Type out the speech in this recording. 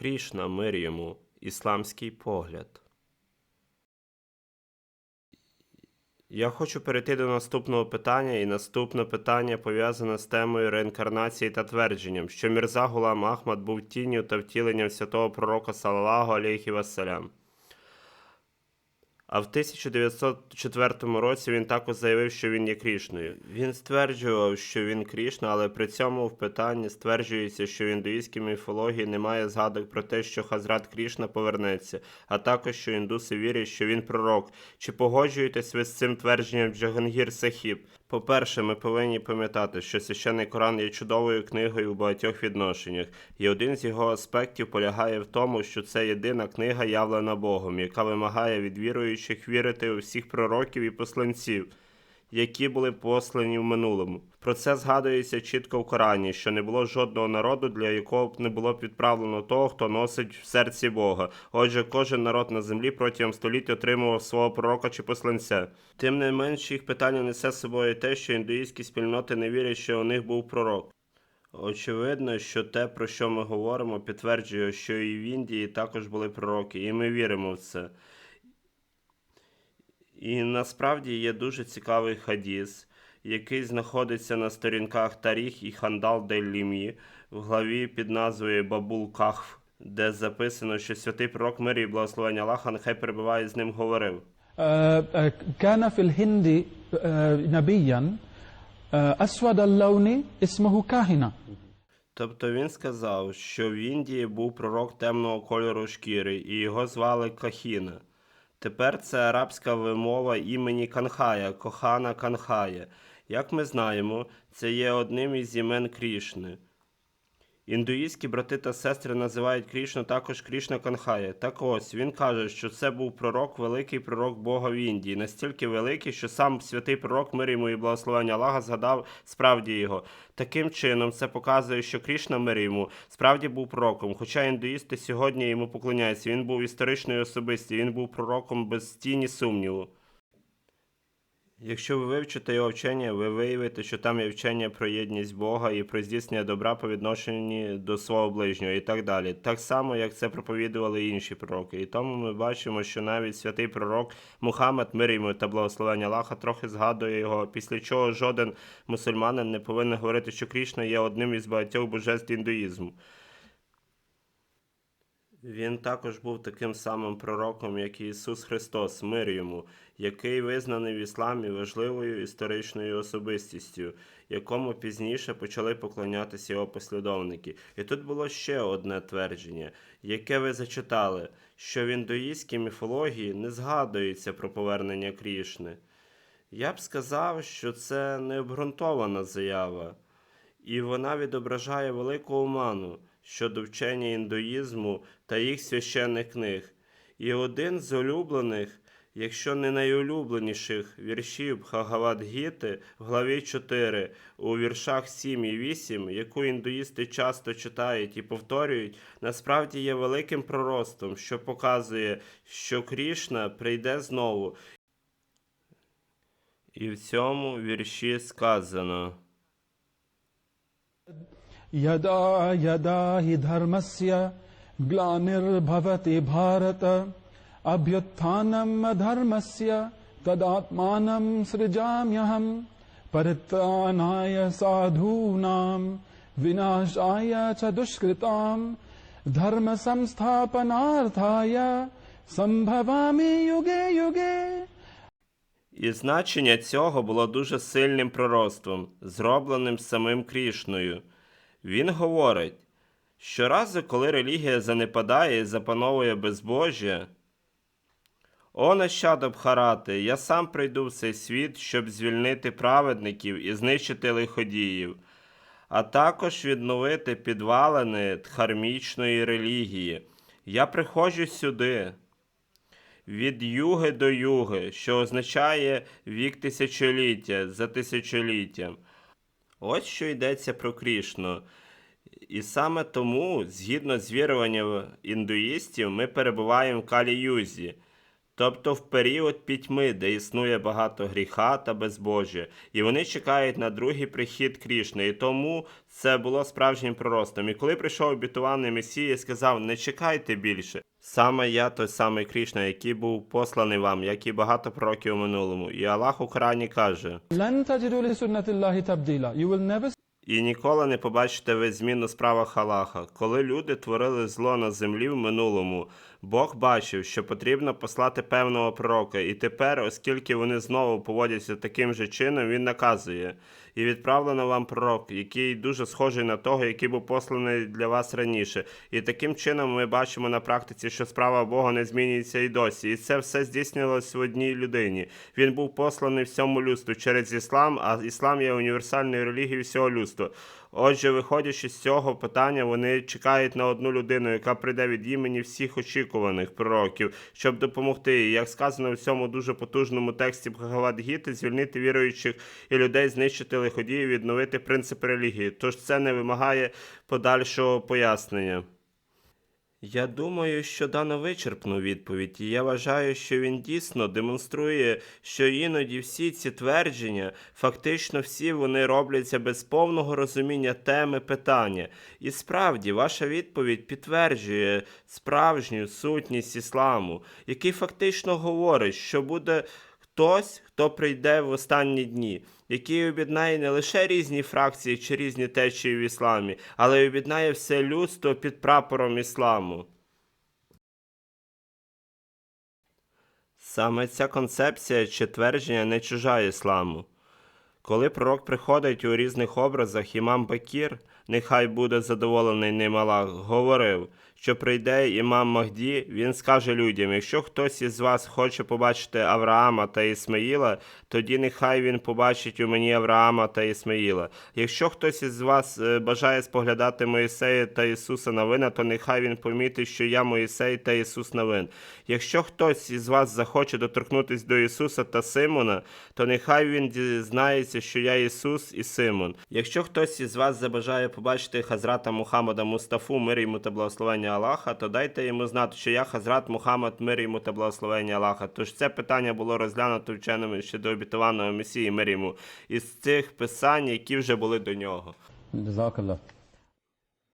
Крішна, мир йому, ісламський погляд. Я хочу перейти до наступного питання, і наступне питання пов'язане з темою реінкарнації та твердженням, що Мірза Гулам Ахмад був тінню та втіленням святого пророка Салалаху алейхі вассалям. А в 1904 році він також заявив, що він є Крішною. Він стверджував, що він Крішна, але при цьому в питанні стверджується, що в індуїзькій міфології немає згадок про те, що Хазрат Крішна повернеться, а також що індуси вірять, що він пророк. Чи погоджуєтесь ви з цим твердженням Джагангір Сахіб? По-перше, ми повинні пам'ятати, що священний Коран є чудовою книгою у багатьох відношеннях, і один з його аспектів полягає в тому, що це єдина книга, явлена Богом, яка вимагає від віруючих вірити у всіх пророків і посланців, які були послані в минулому. Про це згадується чітко в Корані, що не було жодного народу, для якого б не було підправлено того, хто носить в серці Бога. Отже, кожен народ на землі протягом століть отримував свого пророка чи посланця. Тим не менш, їх питання несе з собою те, що індуїзькі спільноти не вірять, що у них був пророк. Очевидно, що те, про що ми говоримо, підтверджує, що і в Індії також були пророки, і ми віримо в це. І насправді є дуже цікавий хадіс, який знаходиться на сторінках Таріх і Хандал Дель-Лімі в главі під назвою Бабул Кахф, де записано, що святий пророк мирі і благословення Аллаха нехай перебуває з ним говорив. آه، آه، كان في الهند آه، نبيا آه، أسود اللون اسمه كاهنة Тобто він сказав, що в Індії був пророк темного кольору шкіри, і його звали Кахіна. Тепер це арабська вимова імені Канхая, кохана Канхая. Як ми знаємо, це є одним із імен Крішни. Індуїзькі брати та сестри називають Крішну також Крішна Канхая. Так ось він каже, що це був пророк, великий пророк Бога в Індії, настільки великий, що сам святий пророк мир йому і благословення Аллаха згадав справді його. Таким чином, це показує, що Крішна мир йому справді був пророком. Хоча індуїсти сьогодні йому поклоняються, він був історичною особистістю, він був пророком без тіні сумніву. Якщо ви вивчите його вчення, ви виявите, що там є вчення про єдність Бога і про здійснення добра по відношенню до свого ближнього і так далі. Так само, як це проповідували інші пророки. І тому ми бачимо, що навіть святий пророк Мухаммед, мир йому та благословення Аллаха, трохи згадує його, після чого жоден мусульманин не повинен говорити, що Крішна є одним із багатьох божеств індуїзму. Він також був таким самим пророком, як і Ісус Христос, мир йому, який визнаний в ісламі важливою історичною особистістю, якому пізніше почали поклонятися його послідовники. І тут було ще одне твердження, яке ви зачитали, що в індуїзькій міфології не згадується про повернення Крішни. Я б сказав, що це необґрунтована заява, і вона відображає велику оману щодо вчення індуїзму та їх священних книг. І один з улюблених, якщо не найулюбленіших віршів Бхагавад-гіти в главі 4 у віршах 7 і 8, яку індуїсти часто читають і повторюють, насправді є великим пророцтвом, що показує, що Крішна прийде знову. І в цьому вірші сказано. यदा यदा हि धर्मस्य ग्लानिर्भवति भारत अभ्युत्थानम् अधर्मस्य तदात्मानं सृजाम्यहम् परित्राणाय साधूनां विनाशाय च दुष्कृताम् धर्मसंस्थापनार्थाय सम्भवामि युगे युगे І значення цього було дуже сильним пророцтвом, зробленим самим Крішною. він говорить, щоразу, коли релігія занепадає і запановує безбожжя, о нащадок Бхарати, я сам прийду в цей світ, щоб звільнити праведників і знищити лиходіїв, а також відновити підвалини дхармічної релігії. Я приходжу сюди від юги до юги, що означає вік тисячоліття за тисячоліттям. Ось що йдеться про Крішну. І саме тому, згідно з віруванням індуїстів, ми перебуваємо в Калі-Юзі. Тобто в період пітьми, де існує багато гріха та безбожжя, і вони чекають на другий прихід Крішни, і тому це було справжнім проростом. І коли прийшов обітуваний Месія, сказав: не чекайте більше. Саме я той самий Крішна, який був посланий вам, як і багато пророків у минулому. І Аллах у Корані каже: і ніколи не побачите ви змін у справах Аллаха. Коли люди творили зло на землі в минулому, Бог бачив, що потрібно послати певного пророка, і тепер, оскільки вони знову поводяться таким же чином, він наказує. І відправлено вам пророк, який дуже схожий на того, який був посланий для вас раніше. І таким чином ми бачимо на практиці, що справа Бога не змінюється і досі. І це все здійснилось в одній людині. Він був посланий всьому людству через іслам, а іслам є універсальною релігією всього людства. Отже, виходячи з цього питання, вони чекають на одну людину, яка прийде від імені всіх очікуваних пророків, щоб допомогти. як сказано в цьому дуже потужному тексті Бхагавад-гіти, звільнити віруючих і людей, знищити лиходії, відновити принципи релігії. Тож це не вимагає подальшого пояснення. Я думаю, що дано вичерпну відповідь, і я вважаю, що він дійсно демонструє, що іноді всі ці твердження, фактично всі вони робляться без повного розуміння теми питання. І справді, ваша відповідь підтверджує справжню сутність ісламу, який фактично говорить, що буде хтось, хто прийде в останні дні, який об'єднає не лише різні фракції чи різні течії в ісламі, але й об'єднає все людство під прапором ісламу. Саме ця концепція чи твердження не чужа ісламу. Коли пророк приходить у різних образах, імам Бакір, нехай буде задоволений ним Аллах, говорив, що прийде імам Махді, він скаже людям: якщо хтось із вас хоче побачити Авраама та Ісмаїла, тоді нехай він побачить у мені Авраама та Ісмаїла. Якщо хтось із вас е, бажає споглядати Моїсея та Ісуса Навина, то нехай він помітить, що я Моїсей та Ісус Навин. Якщо хтось із вас захоче доторкнутися до Ісуса та Симона, то нехай він дізнається, що я Ісус і Симон. Якщо хтось із вас забажає побачити Хазрата Мухаммада Мустафу, мир йому та благословення Аллаха, то дайте йому знати, що я Хазрат Мухаммад, мир йому та благословення Аллаха. Тож це питання було розглянуто вченими ще до обітованого Месії мир йому із цих писань, які вже були до нього.